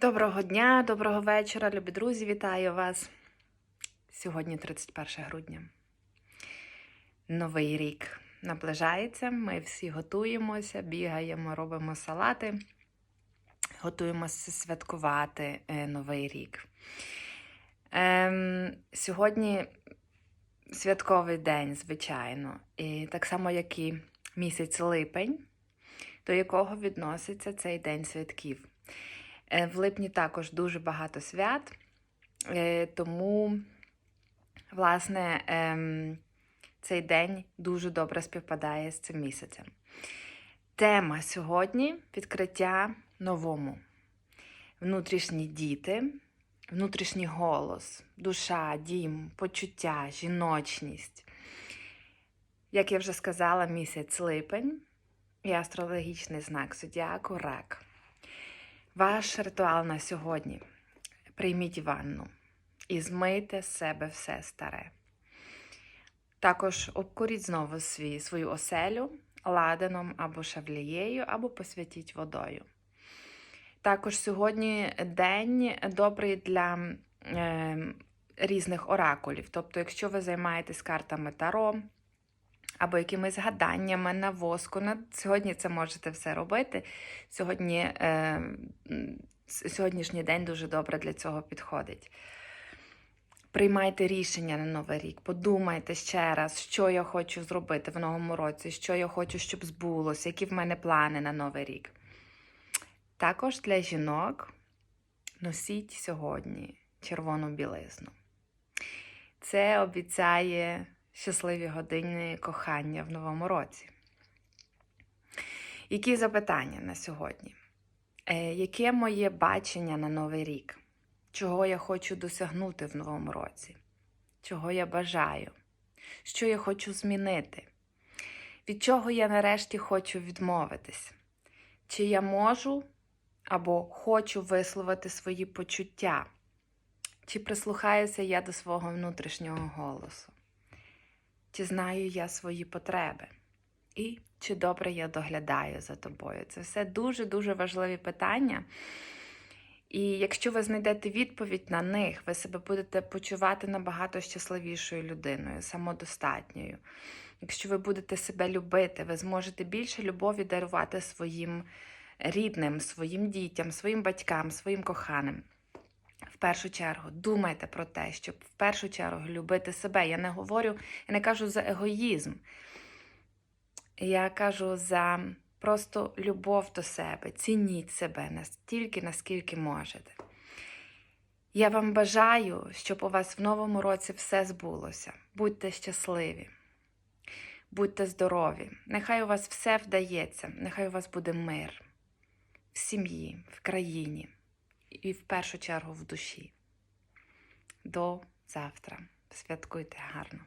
Доброго дня, доброго вечора, любі друзі, вітаю вас. Сьогодні 31 грудня. Новий рік наближається. Ми всі готуємося, бігаємо, робимо салати, готуємося святкувати е, Новий рік. Ем, сьогодні святковий день, звичайно, і так само, як і місяць липень, до якого відноситься цей день святків. Е, В липні також дуже багато свят, е, тому, власне, ем, цей день дуже добре співпадає з цим місяцем. Тема сьогодні відкриття новому. Внутрішні діти, внутрішній голос, душа, дім, почуття, жіночність. Як я вже сказала, місяць липень і астрологічний знак зодіаку рак. Ваш ритуал на сьогодні. Прийміть ванну і змийте з себе все старе. Також обкуріть знову свій, свою оселю ладаном або шавлією, або посвятіть водою. Також сьогодні день добрий для е, різних оракулів. Тобто, якщо ви займаєтесь картами Таро, або якимись гаданнями на воску. На сьогодні це можете все робити. Сьогодні, е, Сьогоднішній день дуже добре для цього підходить. Приймайте рішення на Новий рік, подумайте ще раз, що я хочу зробити в новому році, що я хочу, щоб збулося, які в мене плани на Новий рік. Також для жінок носіть сьогодні червону білизну. Це обіцяє щасливі години кохання в новому році. Які запитання на сьогодні? Е, Яке моє бачення на новий рік? Чого я хочу досягнути в новому році? Чого я бажаю? Що я хочу змінити? Від чого я нарешті хочу відмовитись? Чи я можу або хочу висловити свої почуття? Чи прислухаюся я до свого внутрішнього голосу? Чи знаю я свої потреби? І чи добре я доглядаю за тобою? Це все дуже-дуже важливі питання. І якщо ви знайдете відповідь на них, ви себе будете почувати набагато щасливішою людиною, самодостатньою. Якщо ви будете себе любити, ви зможете більше любові дарувати своїм рідним, своїм дітям, своїм батькам, своїм коханим. Першу чергу думайте про те, щоб в першу чергу любити себе. Я не говорю, я не кажу за егоїзм. Я кажу за просто любов до себе. Цініть себе настільки, наскільки можете. Я вам бажаю, щоб у вас в новому році все збулося. Будьте щасливі, будьте здорові. Нехай у вас все вдається, нехай у вас буде мир в сім'ї, в країні і в першу чергу в душі. До завтра. Святкуйте гарно.